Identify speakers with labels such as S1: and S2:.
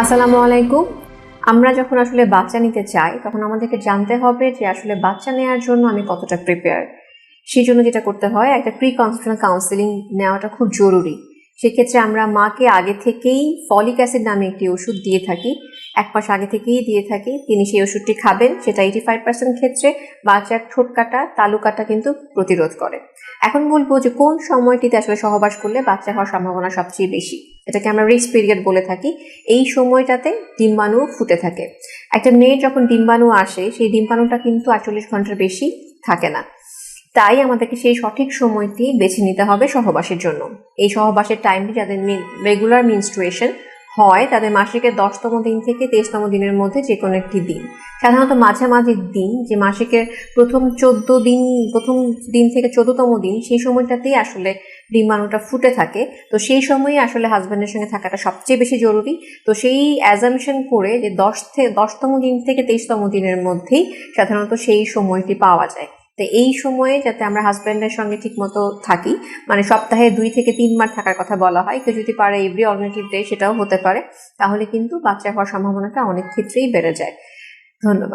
S1: আসসালামু আলাইকুম। আমরা যখন আসলে বাচ্চা নিতে চাই, তখন আমাদেরকে জানতে হবে যে আসলে বাচ্চা নেওয়ার জন্য আমি কতটা প্রিপেয়ার সেই জন্য যেটা করতে হয়, একটা প্রি কনসেপশন কাউন্সিলিং নেওয়াটা খুব জরুরি। সেক্ষেত্রে আমরা মাকে আগে থেকেই ফলিক অ্যাসিড নামে একটি ওষুধ দিয়ে থাকি। এক মাস আগে থেকেই দিয়ে থাকি। তিনি সেই ওষুধটি খাবেন, সেটা এইটি ফাইভ পার্সেন্ট ক্ষেত্রে বাচ্চার ঠোঁট কাটা, তালু কাটা কিন্তু প্রতিরোধ করে। এখন বলব যে কোন সময়টিতে আসলে সহবাস করলে বাচ্চা হওয়ার সম্ভাবনা সবচেয়ে বেশি? এটাকে আমরা রিস্ক পিরিয়ড বলে থাকি। এই সময়টাতে ডিম্বাণু ফুটে থাকে। একটা মেয়ের যখন ডিম্বাণু আসে, সেই ডিম্বাণুটা কিন্তু আটচল্লিশ ঘণ্টার বেশি থাকে না। তাই আমাদেরকে সেই সঠিক সময়টি বেছে নিতে হবে সহবাসের জন্য। এই সহবাসের টাইমটি যাদের রেগুলার মিনস্ট্রুয়েশন হয়, তাদের মাসিকের দশতম দিন থেকে তেইশতম দিনের মধ্যে যে কোনো একটি দিন। সাধারণত মাঝামাঝি দিন, যে মাসিকের প্রথম চোদ্দ দিন, প্রথম দিন থেকে চোদ্দতম দিন, সেই সময়টাতেই আসলে ডিম্বাণুটা ফুটে থাকে। তো সেই সময়ই আসলে হাজব্যান্ডের সঙ্গে থাকাটা সবচেয়ে বেশি জরুরি। তো সেই অ্যাজামশন করে যে দশ থেকে দশতম দিন থেকে তেইশতম দিনের মধ্যেই সাধারণত সেই সময়টি পাওয়া যায়। তো এই সময়ে যাতে আমরা হাজব্যান্ডের সঙ্গে ঠিকমতো থাকি মানে সপ্তাহে দুই থেকে তিন তিনবার থাকার কথা বলা হয়, কেউ যদি পারে এভরি অল্টারনেটিভ ডে সেটাও হতে পারে, তাহলে কিন্তু বাচ্চা হওয়ার সম্ভাবনাটা অনেক ক্ষেত্রেই বেড়ে যায়। ধন্যবাদ।